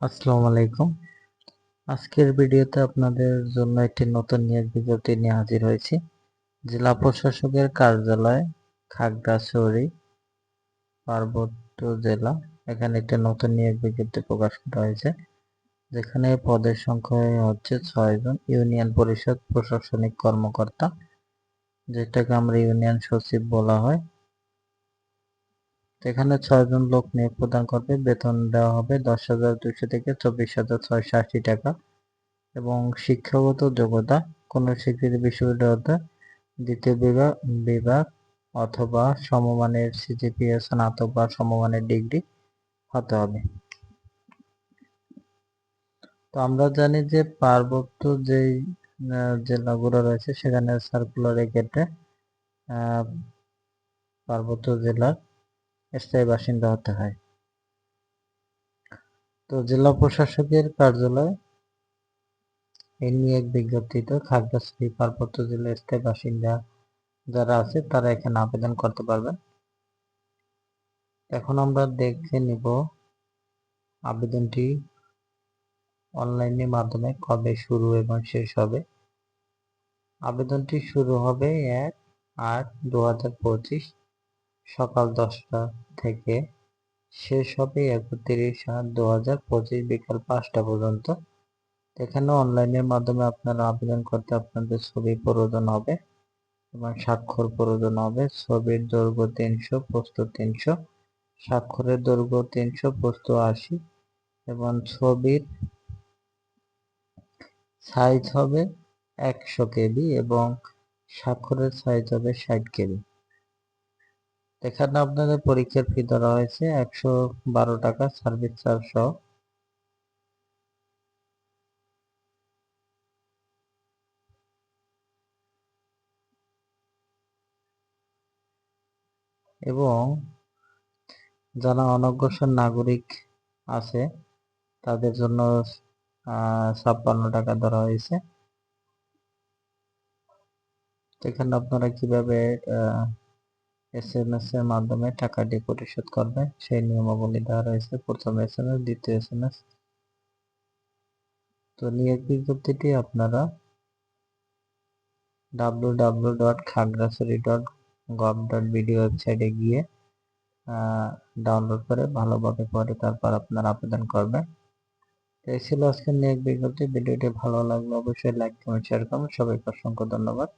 আসসালামু আলাইকুম। আজকের ভিডিওতে আপনাদের জন্য একটি নতুন নিয়োগ বিজ্ঞপ্তি নিয়ে হাজির হয়েছি। জেলা প্রশাসকের কার্যালয়, খাগড়াছড়ি, পার্বত্য জেলা, এখানে একটি নতুন নিয়োগ বিজ্ঞপ্তি প্রকাশ করা হয়েছে, যেখানে পদের সংখ্যা হচ্ছে ছয়জন ইউনিয়ন পরিষদ প্রশাসনিক কর্মকর্তা, যেটাকে আমরা ইউনিয়ন সচিব বলা হয়। এখানে ছয়জন লোক নিয়োগ প্রদান করবে। বেতন দেওয়া হবে দশ হাজার দুইশো থেকে চব্বিশ হাজার ছয়শো আশি টাকা এবং শিক্ষাগত যোগ্যতা, কোন স্বীকৃতি বিশ্ববিদ্যালয়তে দ্বিতীয় বিভাগ বিভাগ অথবা সমমানের সিজিপিএ স্নাতক বা সমমানের ডিগ্রি হতে হবে। তো আমরা জানি যে পার্বত্য যেই জেলাগুলো রয়েছে সেখানে সার্কুলার কেটে পার্বত্য জেলার স্থায়ী বাসিন্দা হতে হয়। তো জেলা প্রশাসকের কার্যালয় এই নিয়ে এক বিজ্ঞপ্তিতে খাগড়াছড়ি পার্বত্য জেলার স্থায়ী বাসিন্দা যারা আছে, তারা এখানে আবেদন করতে পারবেন। এখন আমরা দেখে নিব আবেদনটি অনলাইনের মাধ্যমে কবে শুরু এবং শেষ হবে। আবেদনটি শুরু হবে এক আট দু সকাল দশটা থেকে শেষ হবে একত্রিশ আট দু হাজার পঁচিশ বিকাল পাঁচটা পর্যন্ত। এখানে অনলাইনের মাধ্যমে আপনারা আবেদন করতে আপনাদের ছবি প্রয়োজন হবে এবং স্বাক্ষর প্রয়োজন হবে। ছবির দৈর্ঘ্য তিনশো প্রস্থ তিনশো, স্বাক্ষরের দৈর্ঘ্য তিনশো প্রস্থ আশি এবং ছবির সাইজ হবে একশো কেবি এবং স্বাক্ষরের সাইজ হবে ষাট কেবি। এখানে আপনাদের পরীক্ষার ফি ধরা হয়েছে একশো বারো টাকা সার্ভিস চার্জ সহ। এবং যারা অনগ্রসর নাগরিক আছে, তাদের জন্য ছাপ্পান্ন টাকা ধরা হয়েছে। এখানে আপনারা কীভাবে এস এম এস এর মাধ্যমে টাকাটি পরিশোধ করবে। সেই নিয়মাবলী দেওয়া রয়েছে। প্রথম এস এম এস দ্বিতীয় এস এম এস তো নিয়োগ বিজ্ঞপ্তিটি আপনারা W W dot Khagrachari dot gov dot BD ওয়েবসাইটে গিয়ে ডাউনলোড করে ভালোভাবে পরে তারপর আপনারা আবেদন করবেন। তো এই ছিল আজকের নিয়োগ বিজ্ঞপ্তি। ভিডিওটি ভালো লাগলে অবশ্যই লাইক কমেন্ট শেয়ার করবেন সবাইকে অসংখ্য ধন্যবাদ।